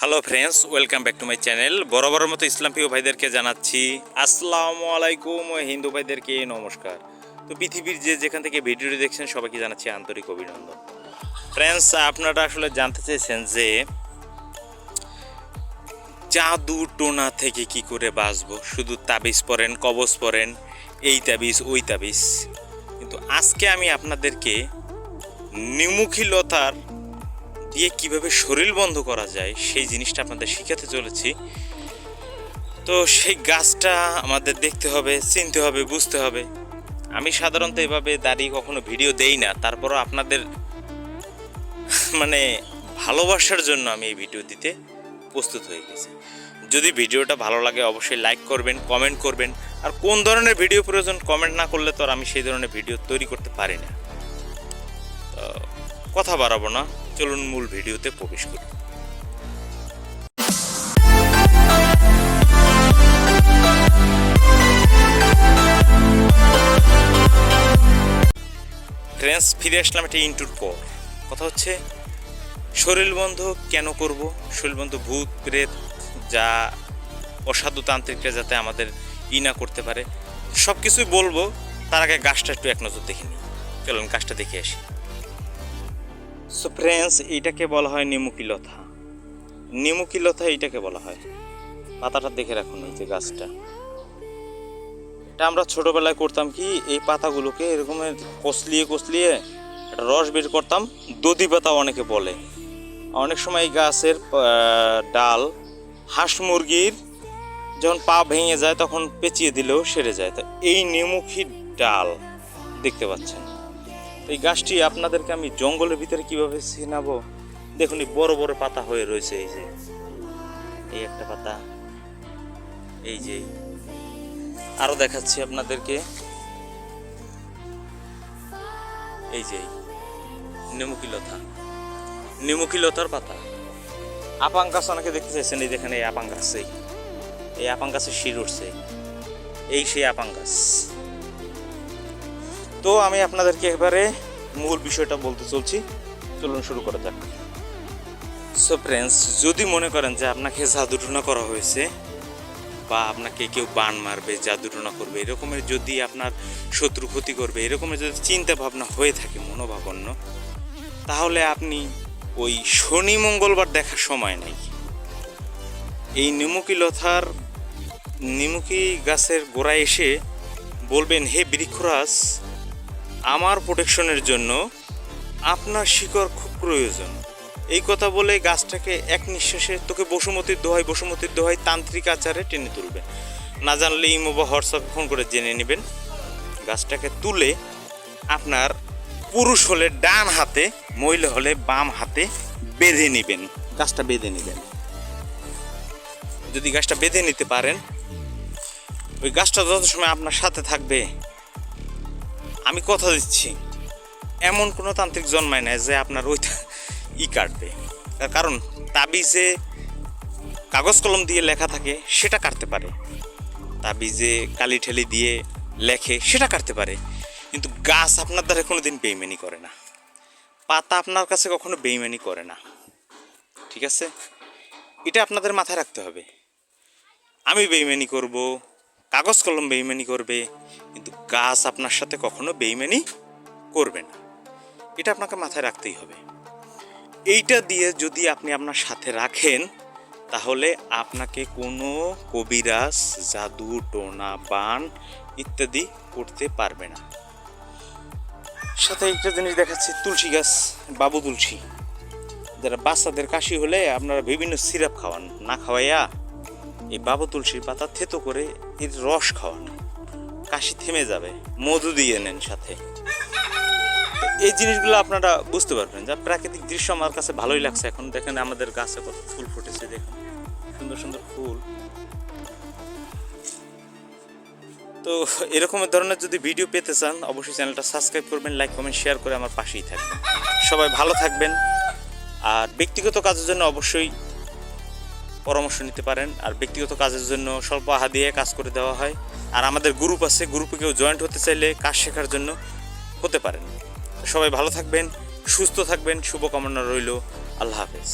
Hello friends welcome back to my channel বরাবরের মতো ইসলাম প্রিয় ভাইদেরকে জানাচ্ছি, আসসালামু আলাইকুম হিন্দু ভাইদেরকে নমস্কার। তো পৃথিবীর যে যেখান থেকে ভিডিওটি দেখছেন, সবাইকে জানাচ্ছি আন্তরিক অভিনন্দন। ফ্রেন্ডস আপনারা আসলে জানতে চেয়েছেন যে জাদু টোনা থেকে কি করে বাঁচবো? শুধু তাবিজ পরেন, কবজ পরেন, এই তাবিজ, ওই তাবিজ। কিন্তু আজকে আমি আপনাদেরকে নিমুখিলতার দিয়ে কীভাবে শরীর বন্ধ করা যায়, সেই জিনিসটা আপনাদের শিখাতে চলেছি। তো সেই গাছটা আমাদের দেখতে হবে, চিনতে হবে, বুঝতে হবে। আমি সাধারণত এভাবে দাঁড়িয়ে কখনো ভিডিও দেই না, তারপরও আপনাদের মানে ভালোবাসার জন্য আমি এই ভিডিও দিতে প্রস্তুত হয়ে গেছি। যদি ভিডিওটা ভালো লাগে অবশ্যই লাইক করবেন, কমেন্ট করবেন, আর কোন ধরনের ভিডিও প্রয়োজন কমেন্ট না করলে তো আর আমি সেই ধরনের ভিডিও তৈরি করতে পারি না। কথা বাড়াবো না। চলুন মূল ভিডিওতে প্রবেশ করি। ফ্রেন্ডস ফিরে আসলাম একটা ইন্টুর পর। কথা হচ্ছে, শরীর বন্ধ কেন করব? শরীর বন্ধ ভূত, প্রেত, যা অসাধু তান্ত্রিকরা যাতে আমাদের ই না করতে পারে। সব কিছুই বলব, তার আগে গাছটা একটু এক নজর দেখে নিই। চলুন গাছটা দেখে আসি। সো ফ্রেন্ডস এইটাকে বলা হয় নিমুকিলতা নিমুকিলতা এইটাকে বলা হয়। পাতাটা দেখে রাখুন এই যে গাছটা। এটা আমরা ছোটোবেলায় করতাম কি, এই পাতাগুলোকে এরকম কষলিয়ে কষলিয়ে একটা রস বের করতাম। দধি পাতা অনেকে বলে। অনেক সময় এই গাছের ডাল হাঁস মুরগির যখন পা ভেঙে যায় তখন পেঁচিয়ে দিলেও সেরে যায়। তো এই নিমুখী ডাল দেখতে পাচ্ছেন। এই গাছটি আপনাদেরকে আমি জঙ্গলের ভিতরে কীভাবে চেনাবো দেখুন, এই বড় বড় পাতা হয়ে রয়েছে, এই যে। এই একটা পাতা, এই যে। আরও দেখাচ্ছি আপনাদেরকে। এই যে নেমুকিলতা নেমুকিলতার পাতা। আপাং গাছ অনেকে দেখতে চাইছেন, এই দেখেন, এই আপাং গাছ, এই। এই আপাং গাছের শির উঠছে। এই সেই আপাং গাছ। তো আমি আপনাদেরকে এবারে মূল বিষয়টা বলতে চলছি। চলুন শুরু করা যাক। সো ফ্রেন্ডস যদি মনে করেন যে আপনাকে জাদুটনা করা হয়েছে বা আপনাকে কেউ বান মারবে, জাদুটনা করবে, এরকমের যদি আপনার শত্রু ক্ষতি করবে, এরকমের যদি চিন্তা ভাবনা হয়ে থাকে, মনোভাবন্য, তাহলে আপনি ওই শনি মঙ্গলবার দেখার সময় নেই। এই নিমুকি লথার নিমুকি গাছের গোড়ায় এসে বলবেন, হে বৃক্ষরাজ আমার প্রোটেকশনের জন্য আপনার শিকড় খুব প্রয়োজন। এই কথা বলে গাছটাকে এক নিঃশ্বাসে তোকে বসুমতির দোহাই বসুমতির দোহাই তান্ত্রিক আচারে টেনে তুলবে। না জানলে ইমো বা হোয়াটসঅ্যাপে ফোন করে জেনে নেবেন। গাছটাকে তুলে আপনার পুরুষ হলে ডান হাতে, মহিলা হলে বাম হাতে বেঁধে নেবেন। গাছটা বেঁধে নেবেন। যদি গাছটা বেঁধে নিতে পারেন, ওই গাছটা যত সময় আপনার সাথে থাকবে আমি কথা দিচ্ছি। এমন কোনো তান্ত্রিক জন্মায় না যে আপনার ওই ই কাটবে। কারণ তাবিজে কাগজ কলম দিয়ে লেখা থাকে, সেটা কাটতে পারে। তাবিজে কালি ঠেলি দিয়ে লেখে, সেটা কাটতে পারে। কিন্তু গাছ আপনার দ্বারা কোনো দিন বেইমানি করে না। পাতা আপনার কাছে কখনো বেইমানি করে না। ঠিক আছে? এটা আপনাদের মাথায় রাখতে হবে। আমি বেইমানি করব কাগজ কলম বেইমানি করবে, কিন্তু গাছ আপনার সাথে কখনো বেইমানি করবে না। এটা আপনাকে মাথায় রাখতেই হবে। এইটা দিয়ে যদি আপনি আপনার সাথে রাখেন, তাহলে আপনাকে কোনো কবিরাজ, জাদু, টোনা, বান ইত্যাদি করতে পারবে না। সাথে একটা জিনিস দেখাচ্ছি, তুলসী গাছ, বাবু তুলসী। যারা বাচ্চাদের কাশি হলে আপনারা বিভিন্ন সিরাপ খাওয়ান, না খাওয়াইয়া এই বাবু তুলসীর পাতা থেতো করে এর রস খাওয়ান। কাশি থেমে যাবে, মধু দিয়ে নেন সাথে। এই জিনিসগুলো আপনারা বুঝতে পারবেন যা প্রাকৃতিক দৃশ্য আমার কাছে ভালোই লাগছে। এখন দেখেন আমাদের গাছে কত ফুল ফুটেছে, দেখুন। সুন্দর সুন্দর ফুল। তো এরকম ধরনের যদি ভিডিও পেতে চান, অবশ্যই চ্যানেলটা সাবস্ক্রাইব করবেন, লাইক, কমেন্ট, শেয়ার করে আমার পাশেই থাকবেন। সবাই ভালো থাকবেন। আর ব্যক্তিগত কাজের জন্য অবশ্যই পরামর্শ নিতে পারেন আর ব্যক্তিগত কাজের জন্য স্বল্প আহা দিয়ে কাজ করে দেওয়া হয়। আর আমাদের গ্রুপ আছে গ্রুপে কেউ জয়েন্ট হতে চাইলে কাজ শেখার জন্য হতে পারেন। সবাই ভালো থাকবেন, সুস্থ থাকবেন, শুভকামনা রইল। আল্লাহ হাফেজ।